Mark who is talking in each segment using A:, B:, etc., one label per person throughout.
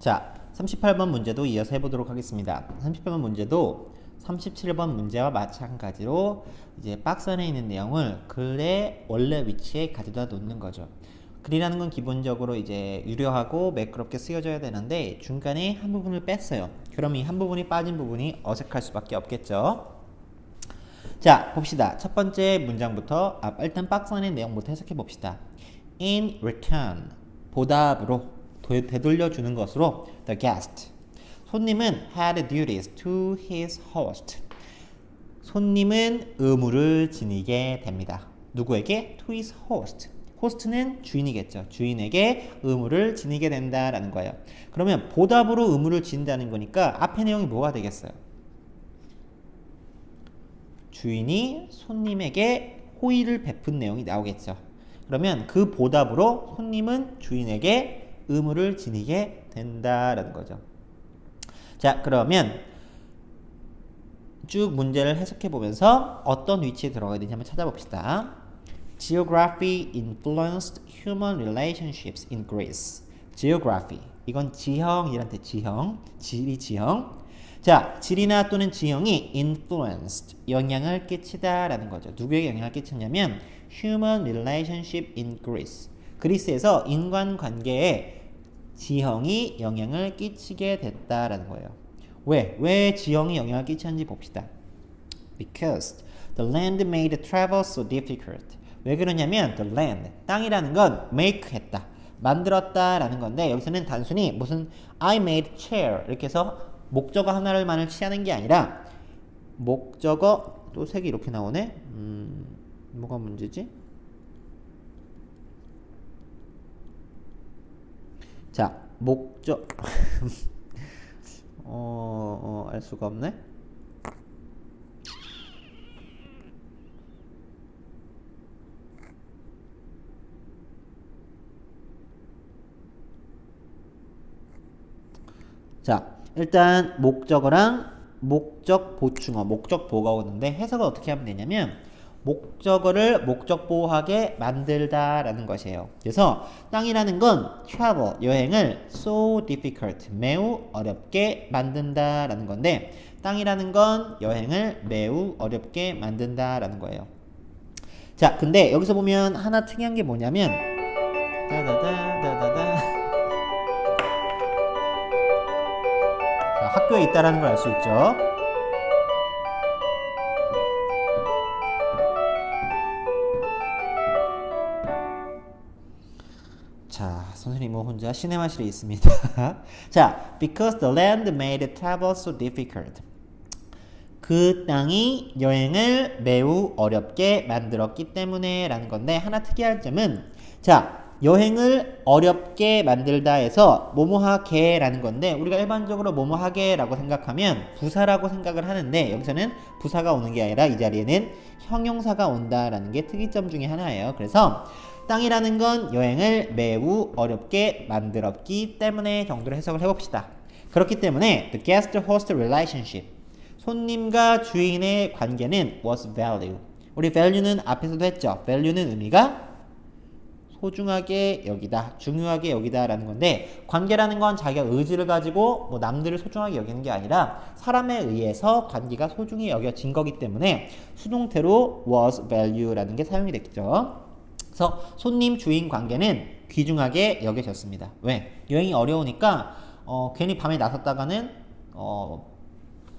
A: 자, 38번 문제도 이어서 해보도록 하겠습니다. 38번 문제도 37번 문제와 마찬가지로 이제 박스 안에 있는 내용을 글의 원래 위치에 가져다 놓는 거죠. 글이라는 건 기본적으로 이제 유려하고 매끄럽게 쓰여져야 되는데 중간에 한 부분을 뺐어요. 그럼 이 한 부분이 빠진 부분이 어색할 수밖에 없겠죠. 자, 봅시다. 첫 번째 문장부터 아, 일단 박스 안의 내용부터 해석해 봅시다. In return, 보답으로 도- 되돌려 주는 것으로 the guest. 손님은 had duties to his host. 손님은 의무를 지니게 됩니다. 누구에게? To his host. 호스트는 주인이겠죠. 주인에게 의무를 지니게 된다라는 거예요. 그러면 보답으로 의무를 진다는 거니까 앞에 내용이 뭐가 되겠어요? 주인이 손님에게 호의를 베푼 내용이 나오겠죠. 그러면 그 보답으로 손님은 주인에게 의무를 지니게 된다라는 거죠. 자, 그러면 쭉 문제를 해석해 보면서 어떤 위치에 들어가야 되는지 한번 찾아봅시다. Geography influenced human relationships in Greece. Geography. 이건 지형이란데 지형. 지리 지형. 자, 지리나 또는 지형이 influenced 영향을 끼치다라는 거죠. 누구에게 영향을 끼쳤냐면 human relationship in Greece. 그리스에서 인간 관계에 지형이 영향을 끼치게 됐다라는 거예요. 왜? 왜 지형이 영향을 끼쳤는지 봅시다. Because the land made travel so difficult. 왜 그러냐면 the land 땅이라는 건 make 했다. 만들었다라는 건데 여기서는 단순히 무슨 I made chair 이렇게 해서 목적어 하나를만을 취하는 게 아니라 목적어 또 색이 이렇게 나오네. 음, 뭐가 문제지? 자, 목적 어, 어, 알 수가 없네. 자, 일단 목적어랑 목적 보충어, 목적 보가 오는데 해석을 어떻게 하면 되냐면 목적어를 목적보하게 만들다라는 것이에요. 그래서 땅이라는 건 travel, 여행을 so difficult, 매우 어렵게 만든다라는 건데 땅이라는 건 여행을 매우 어렵게 만든다라는 거예요. 자, 근데 여기서 보면 하나 특이한 게 뭐냐면 자, 학교에 있다라는 걸 알 수 있죠. 선생님은 혼자 시네마실에 있습니다. 자, because the land made travel so difficult. 그 땅이 여행을 매우 어렵게 만들었기 때문에 라는 건데 하나 특이할 점은 자 여행을 어렵게 만들다 해서 뭐뭐하게 라는 건데 우리가 일반적으로 뭐뭐하게 라고 생각하면 부사라고 생각을 하는데 여기서는 부사가 오는 게 아니라 이 자리에는 형용사가 온다라는 게 특이점 중에 하나예요 그래서 땅이라는 건 여행을 매우 어렵게 만들었기 때문에 정도로 해석을 해봅시다 그렇기 때문에 the guest host relationship 손님과 주인의 관계는 was value. 우리 value는 앞에서도 했죠. value는 의미가 소중하게 여기다, 중요하게 여기다라는 건데 관계라는 건 자기가 의지를 가지고 뭐 남들을 소중하게 여기는 게 아니라 사람에 의해서 관계가 소중히 여겨진 거기 때문에 수동태로 was value라는 게 사용이 됐죠. 그래서 손님 주인 관계는 귀중하게 여겨졌습니다. 왜? 여행이 어려우니까 어, 괜히 밤에 나섰다가는 어,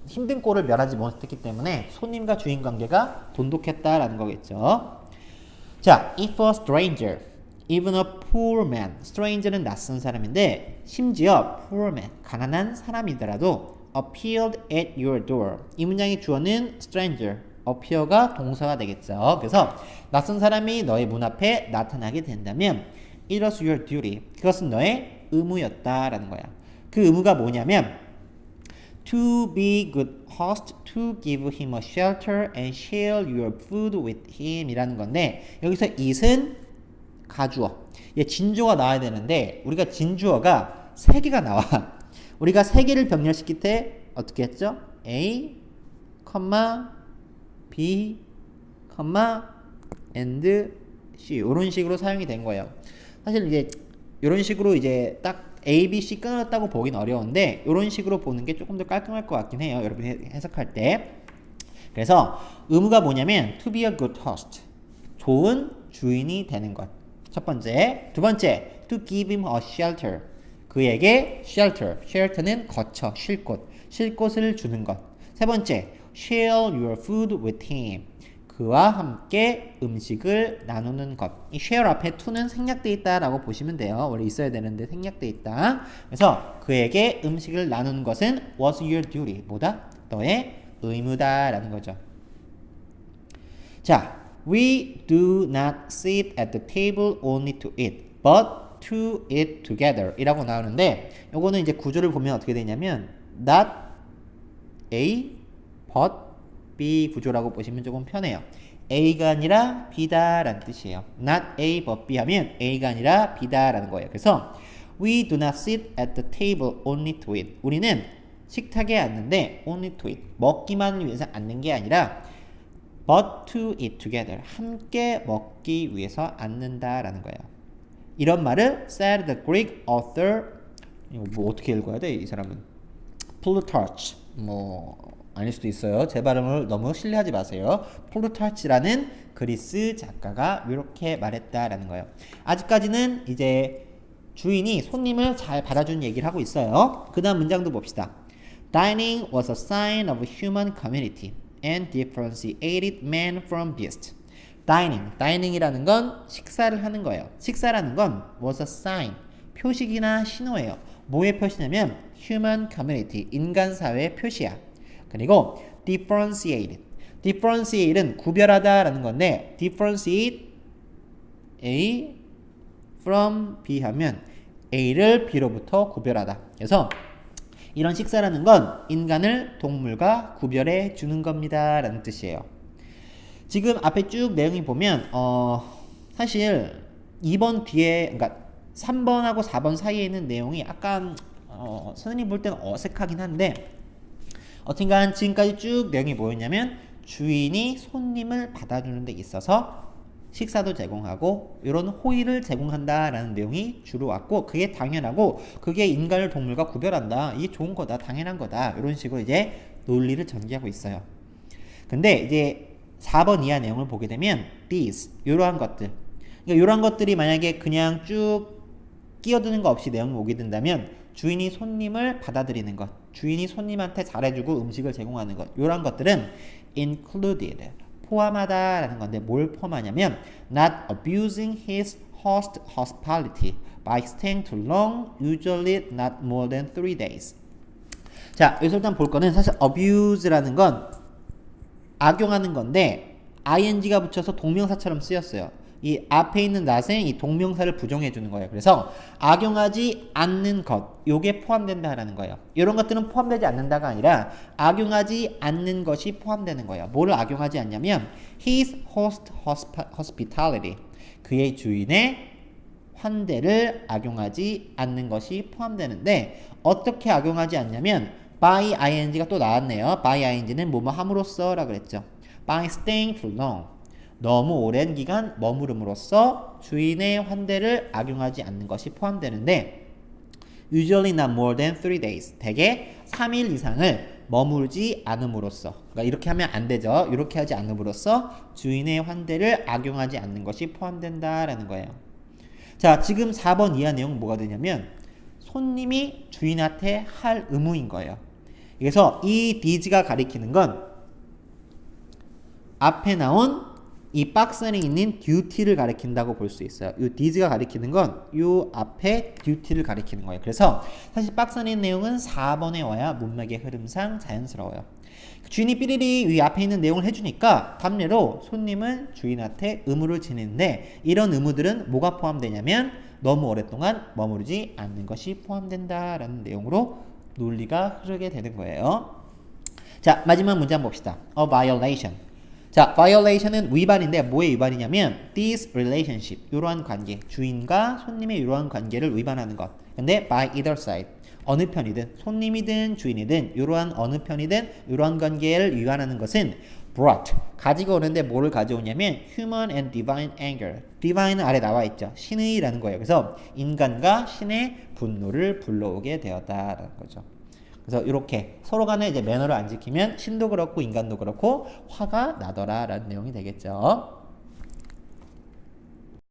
A: 힘든 꼴을 멸하지 못했기 때문에 손님과 주인 관계가 돈독했다라는 거겠죠. 자, if a stranger, even a poor man, stranger는 낯선 사람인데 심지어 poor man, 가난한 사람이더라도 appeared at your door. 이 문장의 주어는 stranger, appear가 동사가 되겠죠. 그래서 낯선 사람이 너의 문 앞에 나타나게 된다면 it was your duty. 그것은 너의 의무였다라는 거야. 그 의무가 뭐냐면 to be good host, to give him a shelter and share your food with him 이라는 건데 여기서 it은 가주어 얘 진주어가 나와야 되는데 우리가 진주어가 세 개가 나와 우리가 세 개를 병렬시킬 때 어떻게 했죠? A, B, and C 이런 식으로 사용이 된 거예요 사실 이제 이런 식으로 이제 딱 A, B, C 끊어졌다고 보긴 어려운데 이런 식으로 보는 게 조금 더 깔끔할 것 같긴 해요. 여러분이 해- 해석할 때. 그래서 의무가 뭐냐면 to be a good host. 좋은 주인이 되는 것. 첫 번째. 두 번째. to give him a shelter. 그에게 shelter. shelter는 거처, 쉴 곳. 쉴 곳을 주는 것. 세 번째. Share your food with him. 그와 함께 음식을 나누는 것. 이 share 앞에 to는 생략돼 있다라고 보시면 돼요. 원래 있어야 되는데 생략돼 있다. 그래서 그에게 음식을 나누는 것은 was your duty. 뭐다? 너의 의무다라는 거죠. 자, we do not sit at the table only to eat, but to eat together 이라고 나오는데 요거는 이제 구조를 보면 어떻게 되냐면 not A, but B 구조라고 보시면 조금 편해요. A가 아니라 B다 라는 뜻이에요. not A, but B 하면 A가 아니라 B다 라는 거예요. 그래서 we do not sit at the table only to eat. 우리는 식탁에 앉는데 only to eat. 먹기만 위해서 앉는 게 아니라 but to eat together. 함께 먹기 위해서 앉는다라는 거예요. 이런 말을 said the Greek author 이거 뭐 어떻게 읽어야 돼? 이 사람은 Plutarch 뭐 아닐 수도 있어요. 제 발음을 너무 신뢰하지 마세요. Plutarch라는 그리스 작가가 이렇게 말했다라는 거예요. 아직까지는 이제 주인이 손님을 잘 받아주는 얘기를 하고 있어요. 그 다음 문장도 봅시다. Dining was a sign of human community and differentiated man from beast. Dining, dining이라는 건 식사를 하는 거예요. 식사라는 건 was a sign, 표식이나 신호예요. 뭐의 표시냐면 human community, 인간 사회의 표시야. 그리고 differentiated, differentiate은 구별하다라는 건데 differentiate A from B 하면 A를 B로부터 구별하다. 그래서 이런 식사라는 건 인간을 동물과 구별해 주는 겁니다. 라는 뜻이에요. 지금 앞에 쭉 내용이 보면, 어, 사실 2번 뒤에, 그러니까 3번하고 4번 사이에 있는 내용이 약간, 어, 선생님 볼 때는 어색하긴 한데, 어쨌든 지금까지 쭉 내용이 뭐였냐면, 주인이 손님을 받아주는 데 있어서 식사도 제공하고 이런 호의를 제공한다라는 내용이 주로 왔고 그게 당연하고 그게 인간을 동물과 구별한다. 이게 좋은 거다 당연한 거다. 이런 식으로 이제 논리를 전개하고 있어요. 근데 이제 4번 이하 내용을 보게 되면 these 이러한 것들. 그러니까 이러한 것들이 만약에 그냥 쭉 끼어드는 거 없이 내용이 오게 된다면 주인이 손님을 받아들이는 것 주인이 손님한테 잘해주고 음식을 제공하는 것 이러한 것들은 included 포함하다라는 건데 뭘 포함하냐면 not abusing his host hospitality by staying too long, usually not more than three days. 자, 여기서 일단 볼 거는 사실 abuse라는 건 악용하는 건데 ing가 붙여서 동명사처럼 쓰였어요. 이 앞에 있는 not에 이 동명사를 부정해 주는 거예요. 그래서 악용하지 않는 것, 요게 포함된다라는 거예요. 이런 것들은 포함되지 않는다가 아니라 악용하지 않는 것이 포함되는 거예요. 뭐를 악용하지 않냐면 his host hospitality, 그의 주인의 환대를 악용하지 않는 것이 포함되는데 어떻게 악용하지 않냐면 by ing가 또 나왔네요. by ing는 뭐뭐 함으로써라 그랬죠. by staying too long. 너무 오랜 기간 머무름으로써 주인의 환대를 악용하지 않는 것이 포함되는데 usually not more than 3 days. 대개 3일 이상을 머물지 않음으로써 그러니까 이렇게 하면 안 되죠. 이렇게 하지 않음으로써 주인의 환대를 악용하지 않는 것이 포함된다라는 거예요. 자, 지금 4번 이하 내용은 뭐가 되냐면 손님이 주인한테 할 의무인 거예요. 그래서 이 디즈가 가리키는 건 앞에 나온 이 박스 안에 있는 듀티를 가리킨다고 볼 수 있어요. 이 디즈가 가리키는 건 이 앞에 듀티를 가리키는 거예요. 그래서 사실 박스 안에 내용은 4번에 와야 문맥의 흐름상 자연스러워요. 주인이 삐리리 위 앞에 있는 내용을 해주니까 답례로 손님은 주인한테 의무를 지니는데 이런 의무들은 뭐가 포함되냐면 너무 오랫동안 머무르지 않는 것이 포함된다라는 내용으로 논리가 흐르게 되는 거예요. 자 마지막 문제 봅시다. A violation. 자, violation은 위반인데 뭐의 위반이냐면 this relationship, 이러한 관계, 주인과 손님의 이러한 관계를 위반하는 것. 근데 by either side, 어느 편이든 손님이든 주인이든 이러한 어느 편이든 이러한 관계를 위반하는 것은 brought 가지고 오는데 뭐를 가져오냐면 human and divine anger. divine은 아래 나와 있죠. 신의라는 거예요. 그래서 인간과 신의 분노를 불러오게 되었다라는 거죠. 그래서 이렇게 서로 간에 이제 매너를 안 지키면 신도 그렇고 인간도 그렇고 화가 나더라라는 내용이 되겠죠.